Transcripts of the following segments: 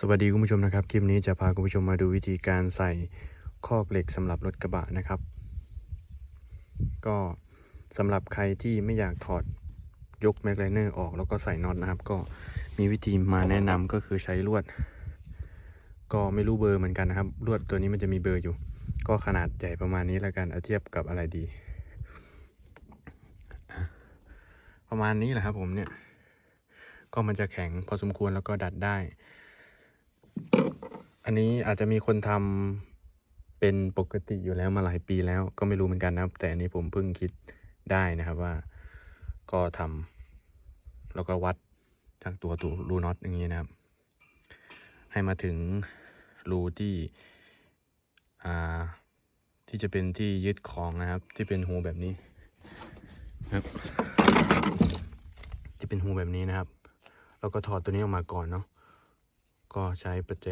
สวัสดีคุณผู้ชมนะครับ คลิปนี้จะพาคุณผู้ชมมาดูวิธีการใส่คอกเหล็กสำหรับรถกระบะนะครับ ก็สำหรับใครที่ไม่อยากถอดยกแมกไลเนอร์ออกแล้วก็ใส่น็อตนะครับ ก็มีวิธีมาแนะนำก็คือใช้ลวด ก็ไม่รู้เบอร์เหมือนกันนะครับ ลวดตัวนี้มันจะมีเบอร์อยู่ ก็ขนาดใหญ่ประมาณนี้แล้วกันเอาเทียบกับอะไรดี ประมาณนี้แหละครับผมเนี่ย ก็มันจะแข็งพอสมควรแล้วก็ดัดได้ อันนี้อาจจะมีคนทำเป็นปกติอยู่แล้วมาหลายปีแล้วก็ไม่รู้เหมือนกันนะครับ แต่อันนี้ผมเพิ่งคิดได้นะครับว่าก็ทำแล้วก็วัดจากตัวตัวรูน็อตอย่างนี้นะครับ ให้มาถึงรูที่อ่าที่จะเป็นที่ยึดของนะครับ ที่เป็นหูแบบนี้นะครับที่เป็นหูแบบนี้นะครับ แล้วก็ถอดตัวนี้ออกมาก่อนเนาะ ก็ใช้ประแจ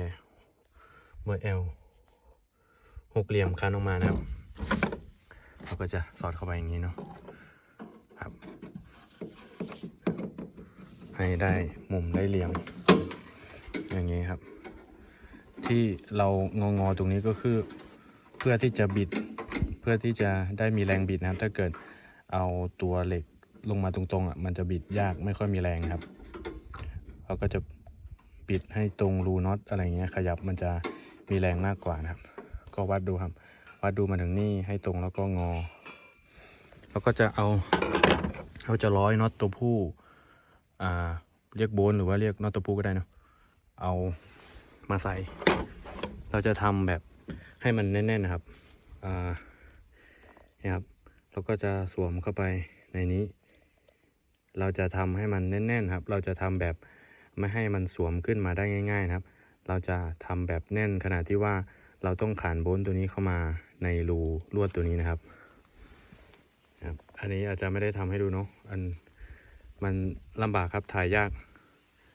เบอร์ L หกเหลี่ยมคันออกมานะครับ เราก็จะสอดเข้าไปอย่างนี้เนาะครับ ให้ได้มุมได้เหลี่ยม อย่างนี้ครับ ที่เรางองอตรงนี้ก็คือเพื่อที่จะบิดเพื่อที่จะได้มีแรงบิดนะครับ ถ้าเกิดเอาตัวเหล็กลงมาตรงๆอะมันจะบิดยากไม่ค่อยมีแรงครับ เราก็จะ ปิดให้ตรงรูน็อตอะไรเงี้ยขยับมันจะมีแรงมากกว่านะครับ ก็วัดดูครับ วัดดูมาถึงนี่ให้ตรงแล้วก็งอ แล้วก็จะเอาเราจะร้อยน็อตตัวผู้อ่าเรียกโบนหรือว่าเรียกน็อตตัวผู้ก็ได้นะเอามาใส่ เราจะทำแบบให้มันแน่นๆนะครับอ่าเนี่ยครับเราก็จะสวมเข้าไปในนี้ เราจะทำให้มันแน่นๆครับ เราจะทำแบบ ไม่ให้มันสวมขึ้นมาได้ง่าย ๆนะครับ เราจะทำแบบแน่นขนาดที่ว่าเราต้องขานโบนตัวนี้เข้ามาในรูลวดตัวนี้นะครับครับ อันนี้อาจจะไม่ได้ทำให้ดูเนาะอันมันลำบากครับถ่ายยาก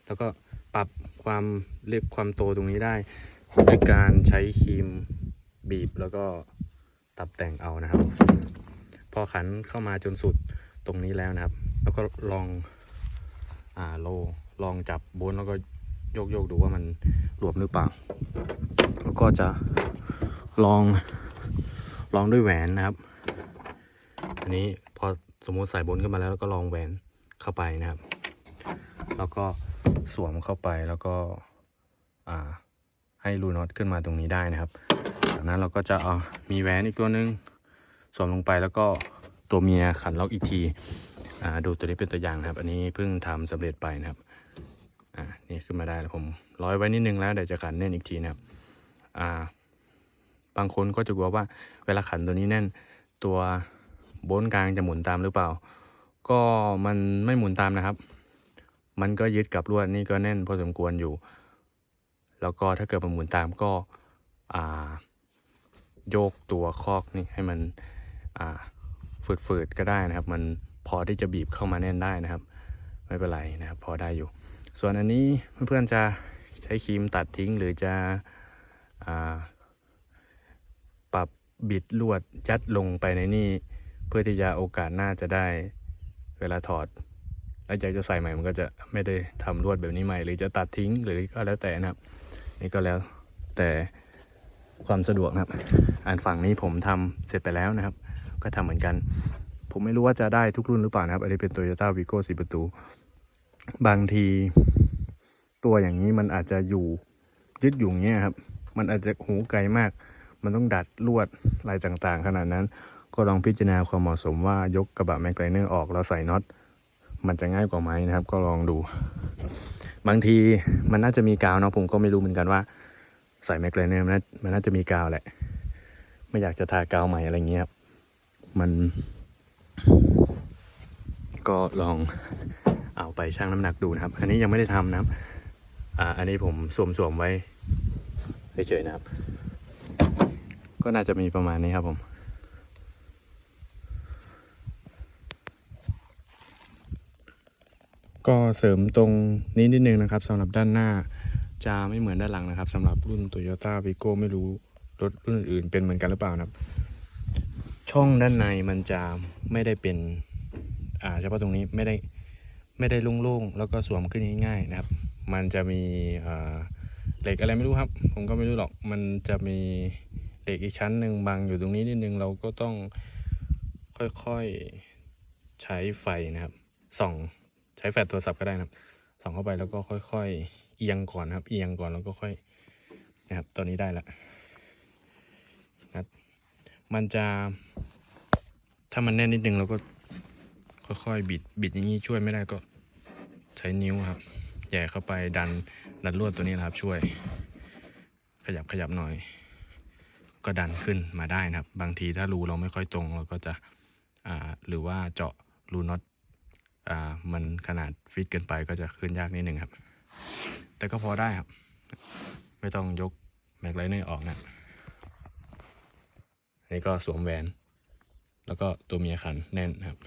แล้วก็ปรับความเรียกความโตตรงนี้ได้โดยการใช้ครีมบีบแล้วก็ตับแต่งเอานะครับ พอขันเข้ามาจนสุดตรงนี้แล้วนะครับ แล้วก็ลองอ่าโล ลองจับบนแล้วก็โยกโยกดูว่ามันหลวมหรือเปล่า แล้วก็จะลองลองด้วยแหวนนะครับ อันนี้พอสมมติใส่บนขึ้นมาแล้วแล้วก็ลองแหวนเข้าไปนะครับ แล้วก็สวมเข้าไปแล้วก็ให้รูน็อตขึ้นมาตรงนี้ได้นะครับจากนั้นเราก็จะเอามีแหวนอีกตัวหนึงสวมลงไปแล้วก็ตัวเมียขันล็อกอีกทีดูตัวนี้เป็นตัวอย่างนะครับ อันนี้เพิ่งทำสำเร็จไปนะครับ อ่านี่ขึ้นมาได้แล้วผมร้อยไว้นิดนึงแล้วเดี๋ยวจะขันแน่นอีกทีนะครับอ่าบางคนก็จะกลัวว่าเวลาขันตัวนี้แน่นตัวโบนกลางจะหมุนตามหรือเปล่า ก็มันไม่หมุนตามนะครับ มันก็ยึดกับลวดนี่ก็แน่นพอสมควรอยู่ แล้วก็ถ้าเกิดมันหมุนตามก็อ่าโยกตัวคอกนี่ให้มันอ่าฝืดๆก็ได้นะครับ มันพอที่จะบีบเข้ามาแน่นได้นะครับ ไม่เป็นไรนะครับ พอได้อยู่ ส่วนอันนี้เพื่อนๆจะใช้ครีมตัดทิ้งหรือจะอปรับบิดลวดยัดลงไปในนี่ เพื่อที่จะโอกาสหน้าจะได้เวลาถอด แล้วอยากจะใส่ใหม่มันก็จะไม่ได้ทำลวดแบบนี้ใหม่ หรือจะตัดทิ้งหรือก็แล้วแต่นะครับ นี่ก็แล้วแต่ความสะดวกนะครับอันฝั่งนี้ผมทำเสร็จไปแล้วนะครับ ก็ทำเหมือนกัน ผมไม่รู้ว่าจะได้ทุกรุ่นหรือเปล่านะครับ อันนี้เป็น Toyota Vigo สีประตู บางทีตัวอย่างนี้มันอาจจะอยู่ยึดอยู่อย่างเงี้ยครับ มันอาจจะหูไกลมาก มันต้องดัดลวดอะไรต่างๆ ขนาดนั้น ก็ลองพิจารณาความเหมาะสมว่ายกกระบะแมกไลเนอร์ออกแล้วใส่น็อตมันจะง่ายกว่าไหมนะครับ ก็ลองดู บางทีมันน่าจะมีกาวเนาะผมก็ไม่รู้เหมือนกันว่า ใส่แมกไลเนอร์มันมันน่าจะมีกาวแหละ ไม่อยากจะทากาวใหม่อะไรเงี้ยครับมัน ก็ลอง เอาไปชั่งน้ำหนักดูนะครับ อันนี้ยังไม่ได้ทำนะครับอ่าอันนี้ผมสวมๆไว้เฉยๆนะครับ ก็น่าจะมีประมาณนี้ครับผมก็เสริมตรงนี้นิดนึงนะครับสำหรับด้านหน้าจะไม่เหมือนด้านหลังนะครับสำหรับรุ่น Toyota Vigo ไม่รู้รถรุ่นอื่นเป็นเหมือนกันหรือเปล่านะครับ ช่องด้านในมันจะไม่ได้เป็น อ่าเฉพาะตรงนี้ไม่ได้ ไม่ได้โล่งๆแล้วก็สวมขึ้นง่ายๆนะครับ มันจะมีเหล็กอะไรไม่รู้ครับ ผมก็ไม่รู้หรอก มันจะมีเหล็กอีกชั้นหนึ่งบังอยู่ตรงนี้นิดนึงเราก็ต้องค่อยๆใช้ไฟนะครับส่องใช้แฟลชโทรศัพท์ก็ได้นะครับส่องเข้าไปแล้วก็ค่อยๆเอียงก่อนนะครับ เอียงก่อนแล้วก็ค่อยนะครับตอนนี้ได้ล้วนะครับมันจะ ถ้ามันแน่นนิดนึงเราก็ค่อยๆบิดบิดอย่างนี้ช่วยไม่ได้ก็ ใช้นิ้วครับแย่เข้าไปดันดันลวดตัวนี้นะครับ ช่วย ขยับขยับหน่อย ก็ดันขึ้นมาได้นะครับ บางทีถ้ารูเราไม่ค่อยตรงเราก็จะอ่าหรือว่าเจาะรูน็อตอ่ามันขนาดฟิตเกินไปก็จะขึ้นยากนิดนึงครับ แต่ก็พอได้ครับ ไม่ต้องยกแม็กไลเนอร์ออกนะนนี้ก็สวมแหวน แล้วก็ตัวเมียขันแน่นครับ